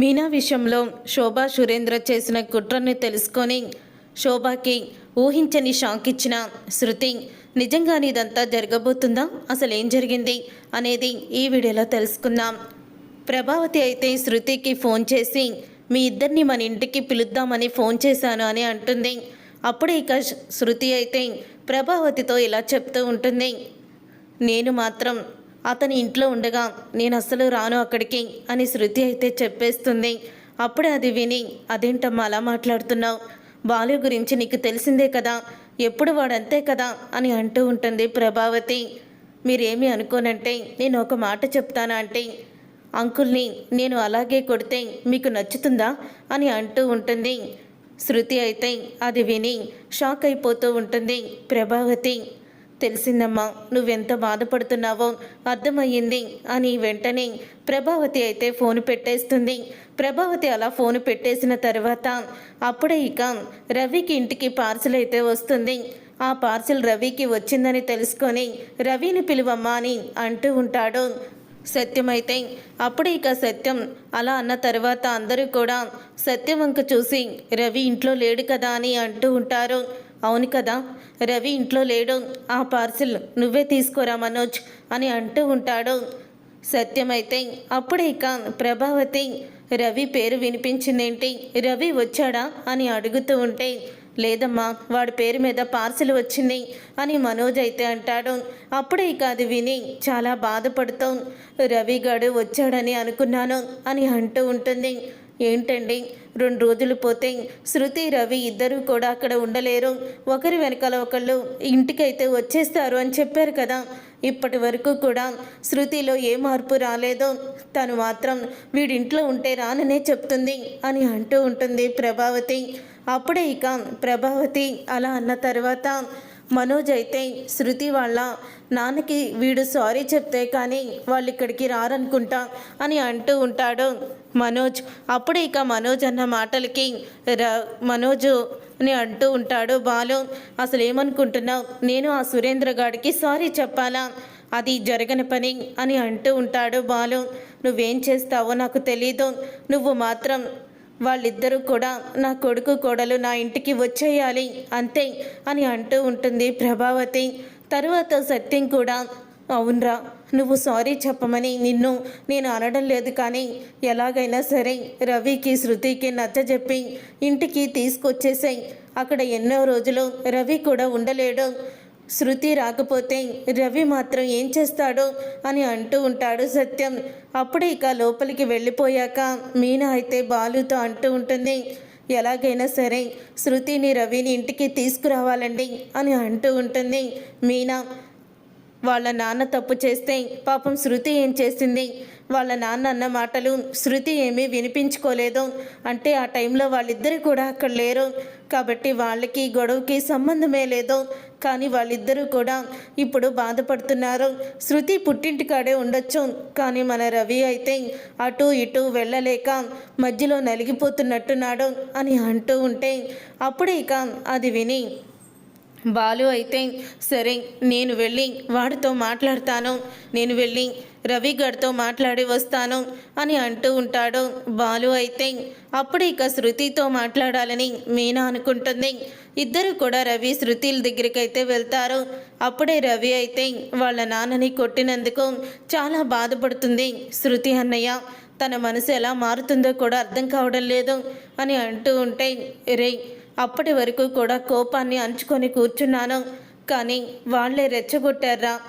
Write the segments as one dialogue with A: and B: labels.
A: మీనా విషయంలో శోభా సురేంద్ర చేసిన కుట్రని తెలుసుకొని శోభాకి ఊహించని షాక్ ఇచ్చిన శృతి నిజంగానే ఇదంతా జరగబోతుందా? అసలు ఏం జరిగింది? అనేది ఈ వీడియోలో తెలుసుకుందాం. ప్రభావతి అయితే శృతికి ఫోన్ చేసి మీ ఇద్దరిని మన ఇంటికి పిలుద్దామని ఫోన్ చేశాను అని అంటుంది. అప్పుడే ఇక శృతి అయితే ప్రభావతితో ఇలా చెప్తూ ఉంటుంది నేను మాత్రం అతని ఇంట్లో ఉండగా నేను అస్సలు రాను అక్కడికి అని శృతి అయితే చెప్పేస్తుంది. అప్పుడే అది విని అదేంటమ్మా అలా మాట్లాడుతున్నావు? బాలు గురించి నీకు తెలిసిందే కదా? ఎప్పుడు వాడంతే కదా? అని అంటూ ఉంటుంది ప్రభావతి. మీరేమి అనుకోనంటే నేను ఒక మాట చెప్తానా అంటే అంకుల్ని నేను అలాగే కొడితే మీకు నచ్చుతుందా? అని అంటూ ఉంటుంది. శృతి అయితే అది విని షాక్ అయిపోతూ ఉంటుంది ప్రభావతి. తెలిసిందమ్మా. నువ్వెంత బాధపడుతున్నావో అర్థమయ్యింది. అని వెంటనే ప్రభావతి అయితే ఫోన్ పెట్టేస్తుంది. ప్రభావతి అలా ఫోన్ పెట్టేసిన తర్వాత అప్పుడే ఇక రవికి ఇంటికి పార్సిల్ అయితే వస్తుంది. ఆ పార్సిల్ రవికి వచ్చిందని తెలుసుకొని రవిని పిలువమ్మా అని అంటూ ఉంటాడు సత్యమైతే. అప్పుడు ఇక సత్యం అలా అన్న తర్వాత అందరూ కూడా సత్యం వంక చూసి రవి ఇంట్లో లేడు కదా అని అంటూ ఉంటారు. అవును కదా? రవి ఇంట్లో లేడు. ఆ పార్సిల్ నువ్వే తీసుకోరా మనోజ్? అని అంటూ ఉంటాడు. సత్యమైతే అప్పుడే ఇక ప్రభావతి రవి పేరు వినిపించిందేంటి? రవి వచ్చాడా? అని అడుగుతూ ఉంటే లేదమ్మా వాడి పేరు మీద పార్సిల్ వచ్చింది అని మనోజ్ అయితే అంటాడు. అప్పుడే ఇక అది విని చాలా బాధపడుతూ రవి గడు వచ్చాడని అనుకున్నాను అని అంటూ ఉంటుంది. ఏంటండి? రెండు రోజులు పోతే శృతి రవి ఇద్దరూ కూడా అక్కడ ఉండలేరు. ఒకరి వెనకాల ఒకళ్ళు ఇంటికైతే వచ్చేస్తారు అని చెప్పారు కదా. ఇప్పటి వరకు కూడా శృతిలో ఏ మార్పు రాలేదో తను మాత్రం వీడింట్లో ఉంటే రాననే చెప్తుంది అని అంటూ ఉంటుంది ప్రభావతి. అప్పుడే ఇక ప్రభావతి అలా అన్న తర్వాత మనోజ్ అయితే శృతి వాళ్ళ నాన్నకి వీడు సారీ చెప్తే కానీ వాళ్ళు ఇక్కడికి రారనుకుంటా అని అంటూ ఉంటాడు మనోజ్. అప్పుడు ఇక మనోజ్ అన్న మాటలకి మనోజు అని అంటూ ఉంటాడు బాలు అసలు ఏమనుకుంటున్నావు? నేను ఆ సురేంద్ర గాడికి సారీ చెప్పాలా? అది జరగని పని అని అంటూ ఉంటాడు బాలు. నువ్వేం చేస్తావో నాకు తెలీదు. నువ్వు మాత్రం వాళ్ళిద్దరూ కూడా నా కొడుకు కోడలు నా ఇంటికి వచ్చేయాలి అంతే అని అంటూ ఉంటుంది ప్రభావతి. తరువాత సత్యం కూడా అవునరా నువ్వు సారీ చెప్పమని నిన్ను నేను అనడం లేదు కానీ ఎలాగైనా సరే రవికి శృతికి నచ్చజెప్పి ఇంటికి తీసుకొచ్చేసాయి. అక్కడ ఎన్నో రోజులు రవి కూడా ఉండలేడు. శృతి రాకపోతే రవి మాత్రం ఏం చేస్తాడో అని అంటూ ఉంటాడు సత్యం. అప్పుడే ఇక లోపలికి వెళ్ళిపోయాక మీనా అయితే బాలుతో అంటూ ఉంటుంది ఎలాగైనా సరే శృతిని రవిని ఇంటికి తీసుకురావాలండి అని అంటూ ఉంటుంది మీనా. వాళ్ళ నాన్న తప్పు చేస్తే పాపం శృతి ఏం చేసింది? వాళ్ళ నాన్న అన్న మాటలు శృతి ఏమీ వినిపించుకోలేదు. అంటే ఆ టైంలో వాళ్ళిద్దరు కూడా అక్కడ లేరు. కాబట్టి వాళ్ళకి గొడవకి సంబంధమే లేదు. కానీ వాళ్ళిద్దరూ కూడా ఇప్పుడు బాధపడుతున్నారు. శృతి పుట్టింటి కాడే ఉండొచ్చు. కానీ మన రవి అయితే అటు ఇటు వెళ్ళలేక మధ్యలో నలిగిపోతున్నట్టున్నాడు అని అంటూ ఉంటే అప్పుడే ఇక అది విని బాలు అయితే సరే నేను వెళ్ళి వాడితో మాట్లాడతాను. నేను వెళ్ళి రవి గడితో మాట్లాడి వస్తాను అని అంటూ ఉంటాడు. బాలు అయితే అప్పుడు ఇక శృతితో మాట్లాడాలని మీనా అనుకుంటుంది. ఇద్దరు కూడా రవి శృతిల దగ్గరికి అయితే వెళ్తారు. అప్పుడే రవి అయితే వాళ్ళ నాన్నని కొట్టినందుకు చాలా బాధపడుతుంది. శృతి అన్నయ్య తన మనసు ఎలా మారుతుందో కూడా అర్థం కావడం లేదు అని అంటూ ఉంటే రే అప్పటి వరకు కూడా కోపాన్ని అంచుకొని కూర్చున్నాను. కానీ వాళ్ళే రెచ్చగొట్టారా?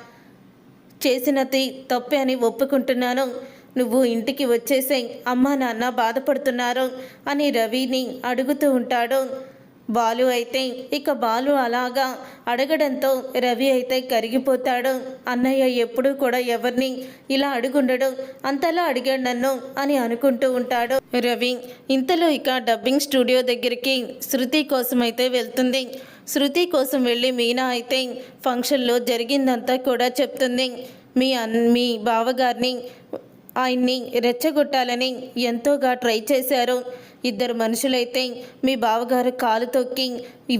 A: చేసినది తప్పే అని ఒప్పుకుంటున్నాను. నువ్వు ఇంటికి వచ్చేసాయి. అమ్మా నాన్న బాధపడుతున్నారు అని రవిని అడుగుతూ ఉంటాడు. బాలు అయితే ఇక బాలు అలాగా అడగడంతో రవి అయితే కరిగిపోతాడు. అన్నయ్య ఎప్పుడూ కూడా ఎవరిని ఇలా అడుగుండడు. అంతలా అడిగాడు నన్ను అని అనుకుంటూ ఉంటాడు రవి. ఇంతలో ఇక డబ్బింగ్ స్టూడియో దగ్గరికి శృతి కోసం అయితే వెళ్తుంది. శృతి కోసం వెళ్ళి మీనా అయితే ఫంక్షన్లో జరిగిందంతా కూడా చెప్తుంది. మీ అన్ మీ బావగారిని ఆయన్ని రెచ్చగొట్టాలని ఎంతోగా ట్రై చేశారు. ఇద్దరు మనుషులైతే మీ బావగారు కాలు తొక్కి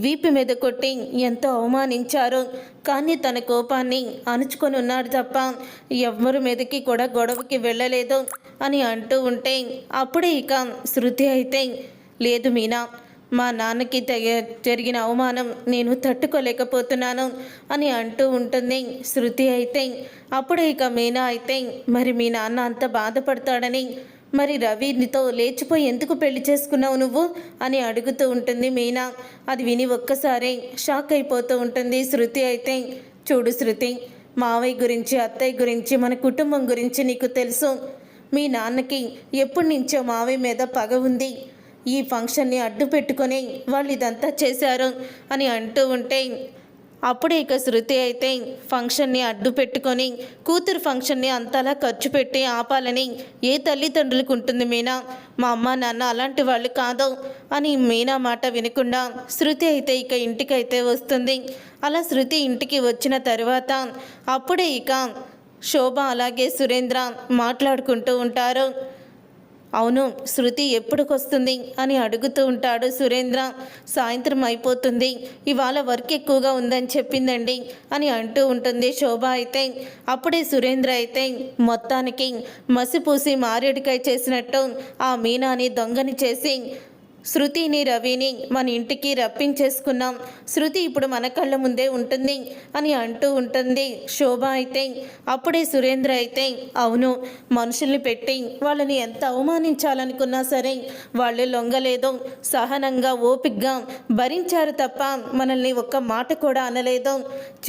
A: వీపు మీద కొట్టి ఎంతో అవమానించారు. కానీ తన కోపాన్ని అణుచుకొని ఉన్నాడు తప్ప ఎవ్వరి మీదకి కూడా గొడవకి వెళ్ళలేదు అని అంటూ ఉంటే అప్పుడే ఇక శృతి అయితే లేదు మీనా మా నాన్నకి జరిగిన అవమానం నేను తట్టుకోలేకపోతున్నాను అని అంటూ ఉంటుంది శృతి అయితే. అప్పుడే ఇక మీనా అయితే మరి మీ నాన్న అంత బాధపడతాడని మరి రవితో లేచిపోయి ఎందుకు పెళ్ళి చేసుకున్నావు నువ్వు అని అడుగుతూ ఉంటుంది మీనా. అది విని ఒక్కసారే షాక్ అయిపోతూ ఉంటుంది శృతి అయితే. చూడు శృతి మావయ్య గురించి అత్తయ్య గురించి మన కుటుంబం గురించి నీకు తెలుసు. మీ నాన్నకి ఎప్పటి నుంచో మావయ్య మీద పగ ఉంది. ఈ ఫంక్షన్ని అడ్డు పెట్టుకొని వాళ్ళు ఇదంతా చేశారు అని అంటూ ఉంటే అప్పుడే ఇక శృతి అయితే ఫంక్షన్ని అడ్డు పెట్టుకొని కూతురు ఫంక్షన్ని అంతలా ఖర్చు పెట్టి ఆపాలని ఏ తల్లిదండ్రులకు ఉంటుంది మీనా? మా అమ్మ నాన్న అలాంటి వాళ్ళు కాదు అని మీనా మాట వినకుండా శృతి అయితే ఇక ఇంటికైతే వస్తుంది. అలా శృతి ఇంటికి వచ్చిన తర్వాత అప్పుడే ఇక శోభ అలాగే సురేంద్ర మాట్లాడుకుంటూ ఉంటారు. అవును శృతి ఎప్పుడుకొస్తుంది అని అడుగుతూ ఉంటాడు సురేంద్ర. సాయంత్రం అయిపోతుంది. ఇవాళ వర్క్ ఎక్కువగా ఉందని చెప్పిందండి అని అంటూ ఉంటుంది శోభ అయితే. అప్పుడే సురేంద్ర అయితే మొత్తానికి మసిపూసి మారేడుకాయ చేసినట్టు ఆ మీనాని దొంగని చేసి శృతిని రవిని మన ఇంటికి రప్పించేసుకున్నాం. శృతి ఇప్పుడు మన కళ్ళ ముందే ఉంటుంది అని అంటూ ఉంటుంది. శోభ అయితే అప్పుడే సురేంద్ర అయితే అవును మనుషుల్ని పెట్టి వాళ్ళని ఎంత అవమానించాలనుకున్నా సరే వాళ్ళు లొంగలేదు. సహనంగా ఓపిగ్గా భరించారు తప్ప మనల్ని ఒక్క మాట కూడా అనలేదు.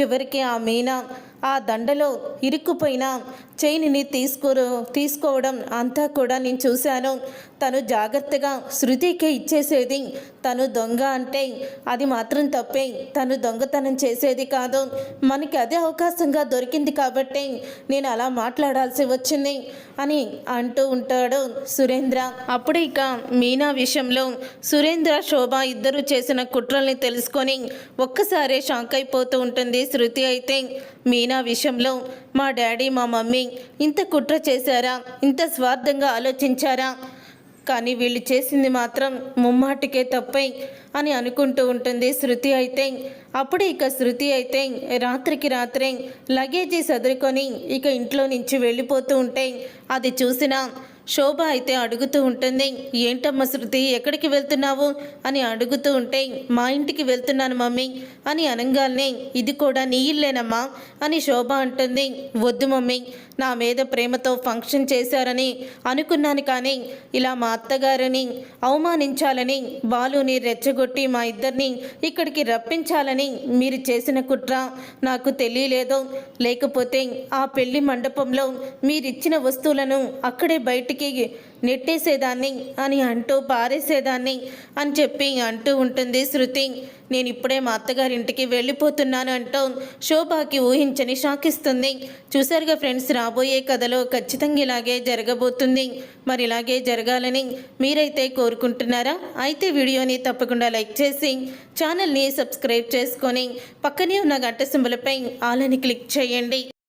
A: చివరికి ఆ మీనా ఆ దండలో ఇరుక్కుపోయిన చైన్ని తీసుకో తీసుకోవడం అంతా కూడా నేను చూశాను. తను జాగ్రత్తగా శృతికే ఇచ్చేసేది. తను దొంగ అంటే అది మాత్రం తప్పే. తను దొంగతనం చేసేది కాదు. మనకి అదే అవకాశంగా దొరికింది కాబట్టి నేను అలా మాట్లాడాల్సి వచ్చింది అని అంటూ ఉంటాడు సురేంద్ర. అప్పుడు ఇక మీనా విషయంలో సురేంద్ర శోభ ఇద్దరు చేసిన కుట్రల్ని తెలుసుకొని ఒక్కసారే షాక్ అయిపోతూ ఉంటుంది శృతి అయితే. మీనా విషయంలో మా డాడీ మా మమ్మీ ఇంత కుట్ర చేశారా? ఇంత స్వార్థంగా ఆలోచించారా? కానీ వీళ్ళు చేసింది మాత్రం ముమ్మాటికే తప్పై అని అనుకుంటూ ఉంటుంది శృతి అయితే. అప్పుడే ఇక శృతి అయితే రాత్రికి రాత్రే లగేజీ సదురుకొని ఇక ఇంట్లో నుంచి వెళ్ళిపోతూ ఉంటే అది చూసిన శోభ అయితే అడుగుతూ ఉంటుంది ఏంటమ్మా శృతి ఎక్కడికి వెళ్తున్నావు? అని అడుగుతూ ఉంటే మా ఇంటికి వెళ్తున్నాను మమ్మీ అని అనగానే ఇది కూడా నీ ఇల్లేనమ్మా అని శోభ అంటుంది వద్దు మమ్మీ నా మీద ప్రేమతో ఫంక్షన్ చేశారని అనుకున్నాను కానీ ఇలా మా అత్తగారిని అవమానించాలని బాలుని రెచ్చగొట్టి మా ఇద్దరిని ఇక్కడికి రప్పించాలని మీరు చేసిన కుట్ర నాకు తెలియలేదు. లేకపోతే ఆ పెళ్ళి మండపంలో మీరిచ్చిన వస్తువులను అక్కడే బయటికి నెట్టేసేదాన్ని అని అంటూ పారేసేదాన్ని అని చెప్పి అంటూ ఉంటుంది. శృతి నేను ఇప్పుడే మా అత్తగారింటికి వెళ్ళిపోతున్నాను అంటూ శోభాకి ఊహించని షాకిస్తుంది. చూసారుగా ఫ్రెండ్స్ రాబోయే కథలో ఖచ్చితంగా ఇలాగే జరగబోతుంది. మరి ఇలాగే జరగాలని మీరైతే కోరుకుంటున్నారా? అయితే వీడియోని తప్పకుండా లైక్ చేసి ఛానల్ని సబ్స్క్రైబ్ చేసుకొని పక్కనే ఉన్న గంట సింబలపై ఆలని క్లిక్ చేయండి.